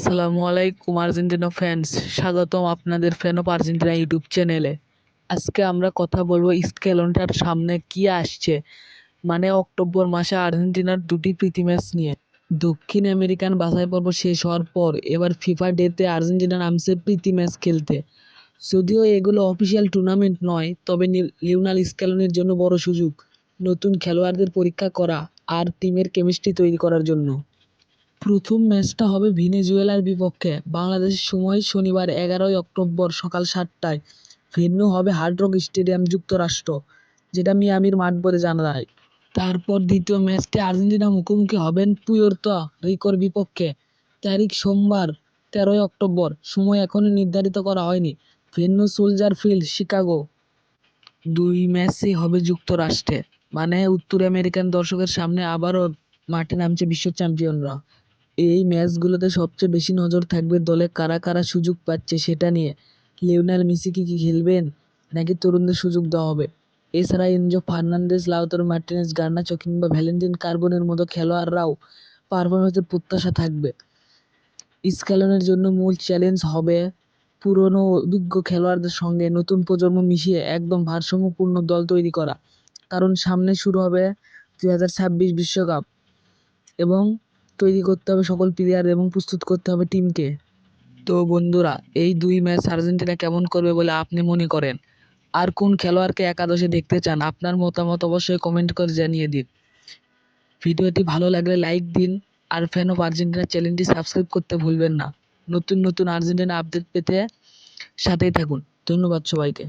আসসালামু আলাইকুম, Argentina fans স্বাগতম আপনাদের ফ্যান অফ আর্জেন্টিনা ইউটিউব চ্যানেলে আজকে আমরা কথা বলব স্কেলনটার সামনে কি আসছে। মানে অক্টোবর মাসে আর্জেন্টিনার দুটি প্রীতি ম্যাচ নিয়ে। দক্ষিণ আমেরিকান বাছাই পর্ব শেষ হওয়ার পর এবার ফিফা ডেতে আর্জেন্টিনা নামছে প্রীতি ম্যাচ খেলতে। যদিও এগুলো অফিসিয়াল টুর্নামেন্ট নয়, তবে লিওনাল স্কেলনের জন্য বড় সুযোগ। নতুন খেলোয়াড়দের পরীক্ষা করা আর টিমের কেমিস্ট্রি তৈরি করার জন্য। প্রথম ম্যাচটা হবে ভেনেজুয়েলার বিপক্ষে। বাংলাদেশের সময় শনিবার এগারোই অক্টোবর সকাল সাতটায়। ভেন্যু হবে হার্ড রক স্টেডিয়াম যুক্তরাষ্ট্র, যেটা মিয়ামির মাঠ বলে জানা যায়। তারপর দ্বিতীয় ম্যাচটি আর্জেন্টিনা মুখোমুখি হবেন পুয়ের্তো রিকোর বিপক্ষে। তারিখ সোমবার, তেরোই অক্টোবর। সময় এখনও নির্ধারিত করা হয়নি। Venue Soldier Field, Chicago. দুই ম্যাচই হবে যুক্তরাষ্ট্রে। মানে উত্তর আমেরিকান দর্শকের সামনে আবারও মাঠে নামছে বিশ্ব চ্যাম্পিয়নরা। এই ম্যাচগুলোতে সবচেয়ে বেশি নজর থাকবে দলে কারা কারা সুযোগ পাচ্ছে সেটা নিয়ে। লিওনেল মেসি কি কি খেলবেন? নাকি তরুণদের সুযোগ দেওয়া হবে? এছাড়া Enzo Fernandez, Lautaro Martinez, Garnacho কিংবা ভ্যালেন্টিন কার্বনের মতো খেলোয়াড়রাও পারফরমেন্সের প্রত্যাশা থাকবে। স্ক্যালনের জন্য মূল চ্যালেঞ্জ হবে পুরনো অভিজ্ঞ খেলোয়াড়দের সঙ্গে নতুন প্রজন্ম মিশিয়ে একদম ভারসাম্যপূর্ণ দল তৈরি করা। কারণ সামনে শুরু হবে দুই হাজার ছাব্বিশ বিশ্বকাপ এবং তৈরি করতে হবে সকল প্লেয়ার এবং প্রস্তুত করতে হবে টিমকে তো বন্ধুরা, এই দুই ম্যাচ আর্জেন্টিনা কেমন করবে বলে আপনি মনে করেন? আর কোন খেলোয়াড়কে একাদশে দেখতে চান? আপনার মতামত অবশ্যই কমেন্ট করে জানিয়ে দিন। ভিডিওটি ভালো লাগলে লাইক দিন আর ফ্যান অফ আর্জেন্টিনা চ্যানেলটি সাবস্ক্রাইব করতে ভুলবেন না। নতুন নতুন আর্জেন্টিনা আপডেট পেতে সাথেই থাকুন। ধন্যবাদ সবাইকে।